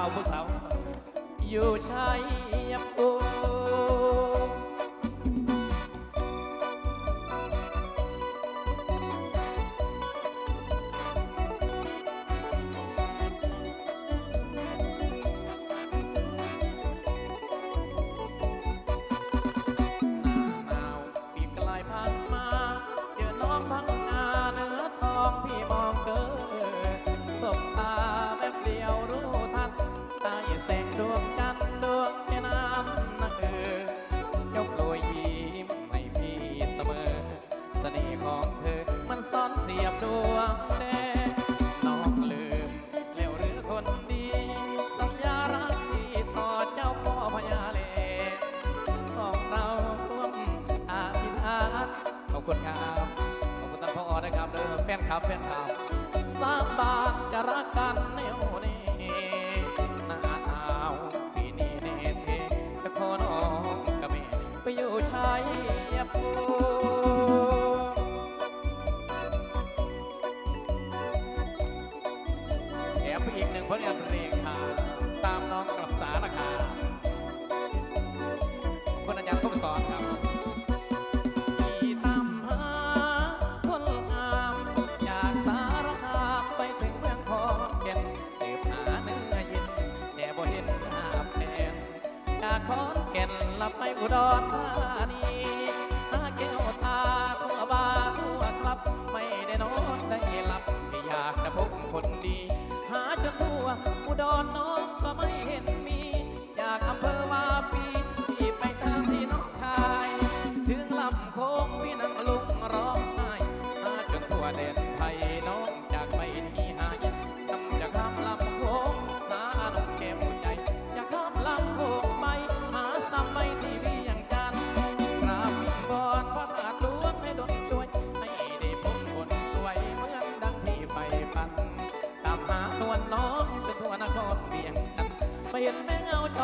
าวผู้สาวอยู่ชายภู คุณครับ ขอบคุณท่านพ่อนะครับเด้อแฟนครับแฟนครับสาบานกระรักกันแนวแน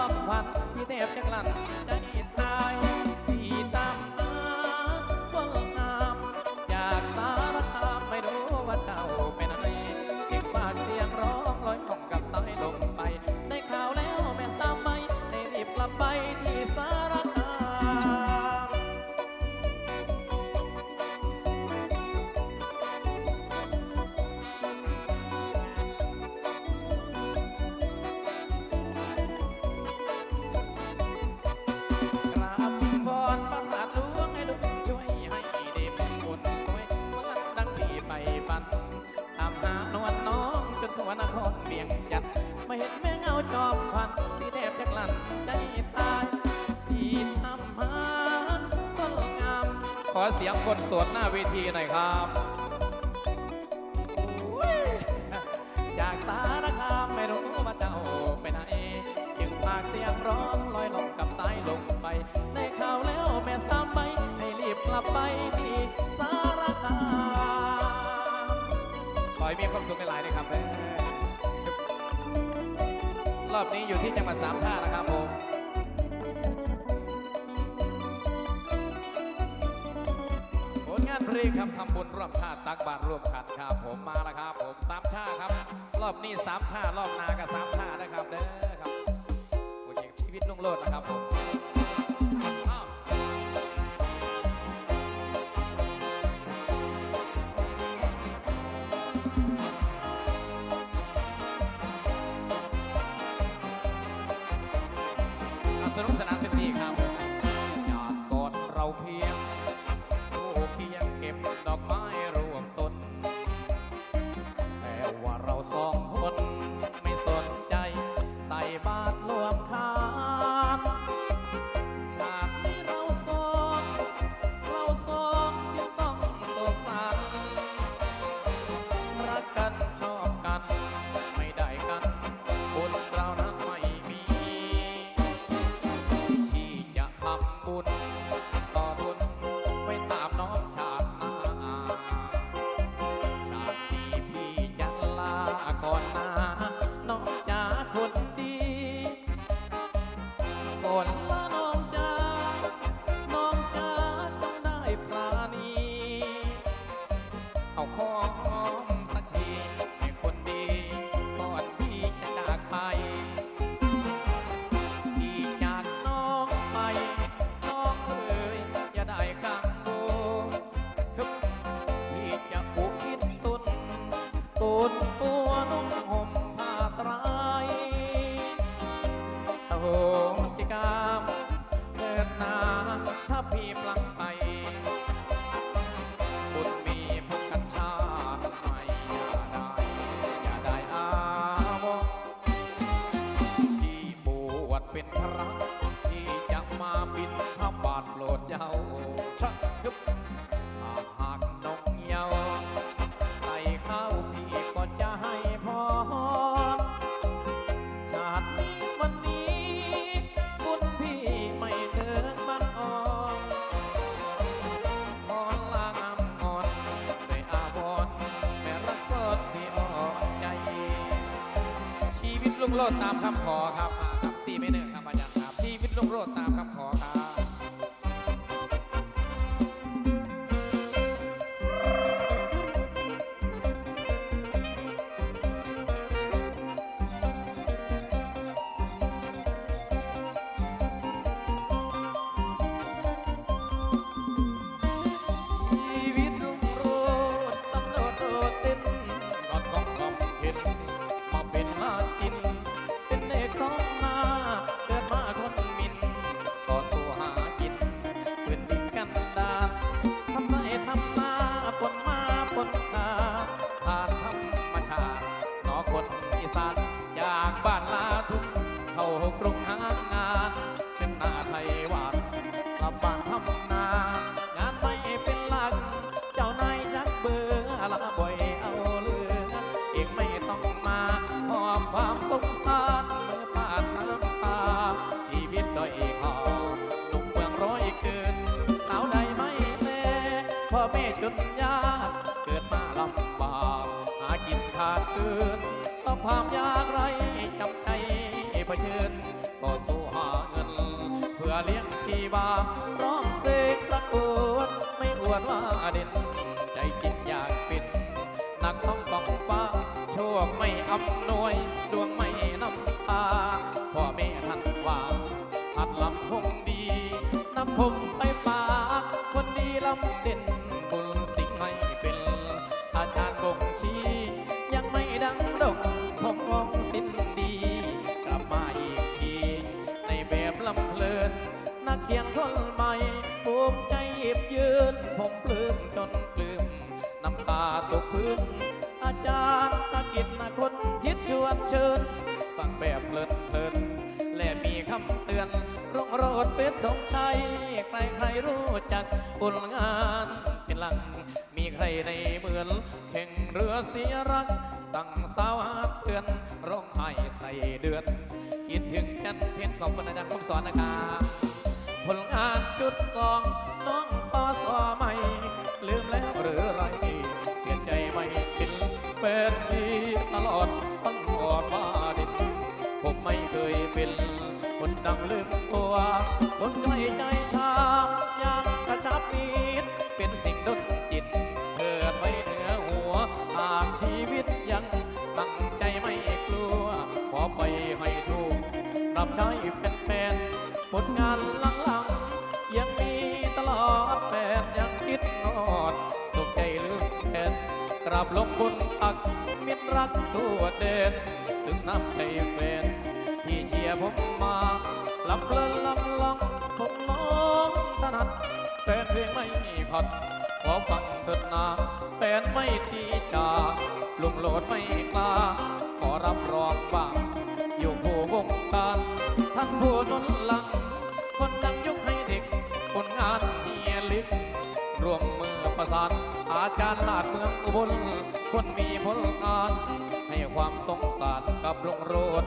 อบควันพี่เทพจะกลันจ เสียงคนสวดหน้าเวทีหน่อยครับ จากสารคามไม่รู้ว่าเจ้าไปไหนจึงปากเสียงร้องลอยลงกับสายลงไปได้ข่าวแล้วแม่ซ้ำไปให้รีบกลับไปที่สารคามขอให้มีความสุขไปหลายๆนะครับรอบนี้อยู่ที่จังหวัดสามท่านะครับผม เรีครับทำบุญรอบชาติตักบาตรรวมขันครับผมมาแล้วครับ ผมสามชาครับ รอบนี้สามชารอบนากับสามชานะครับเด้อครับโปรเคชีวิตลุ่งโลดนะครับผมสนุกสนาน บุญ ตูดตัวนุ่งห่มผ้าไตรโหสิกรรมเกิดนาถ้าพี่พลัง โลดตามคำขอครับ ว่าหัดลำคงดี น้ำพง ดสองน้องปอสอใหม่ ลืมแล้วหรือไรเปลี่ยนใจไม่เป็นเปิดชีตลอดตั้งหอดว่าดินผมไม่เคยเป็น คนดังลืมตัวคนใกล้ใจชามยามกระชับมีดเป็นสิ่งดนจิตเกิอไปเหนือหัวหากชีวิตยังตั้งใจไม่กลัว ขอไปให้ถูกรับใช้เป็นแฟนผลงานลังลัง บลงบนตักมิตรรักทั่วเดนซึ่งน้ำใจแฟนที่เชียร์ผมมาลำเลินลำลำผมน้องถนัดแฟนเพลงไม่มีพัดขอฟังเถิดนาแฟนไม่ตีจาลุงโหลดไม่กล้า ขอรับรองบ้างอยู่ผู้วงการท่านผู้หนุนหลังาจารย์ลาดเมืองอุบลคนมีผลงาน ให้ความสงสารกับลงโรด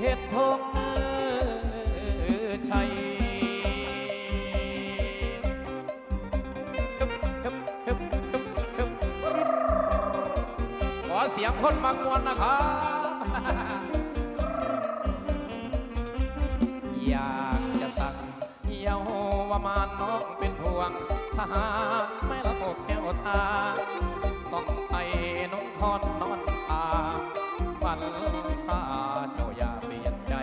เหตุทงชัยขอเสียงคนมากวนนะครับอยากจะสั่งเยาว่ามาน้องเป็นห่วง ทหารไม่ละอกแก้วตา ต้องไปน้องคอนนอนตาฝันตาเจ้าอย่าเปลี่ยนใจ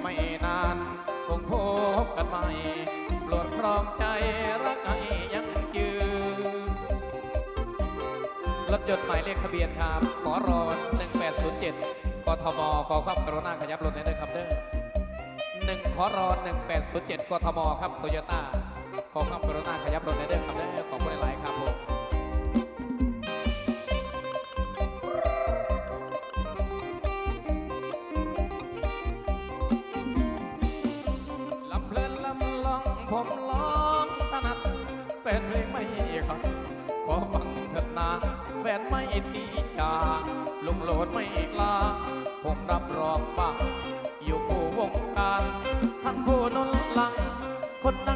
ไม่นานคงพบกันใหม่ปรดครองใจรักไอยังยืนรถยนต์หมายเลขทะเบียนครับขอรอ1807กทม ขอความกรุณาขยับรถหน่อยด้วยครับเด้อหนึ่งขอรอ1807กทม ครับโตโยต้า ขอความกรุณาขยับรถหน่อยด้วยครับเด้อขอบคุณหลายๆครับผมลำเพลินลำลองผมร้องถนัดแฟนเพลงไม่ครับขอฟังเถิดนาแฟนไม่ตีจาลุงโหลดไม่กล้าผมรับรองว่าอยู่ผู้วงการท่านผู้นนหลังคนนั่ง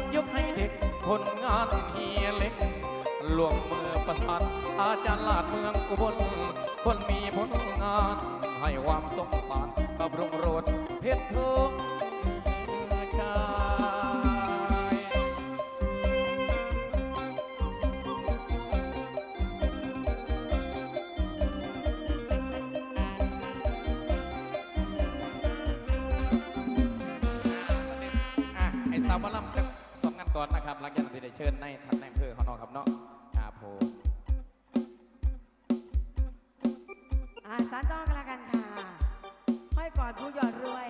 วมมือประสานอาจารย์ลาดเมืองอุบล คนมีผลงาน ให้ความสงสารกับรุ่งโรดเพชรทองชายอะไอ้สาวหมอลำจะสองกันก่อนนะครับหลังจากที่ได้เชิญในทาน สารต้องกันละกันค่ะห้อยกอดผู้หยอดรวย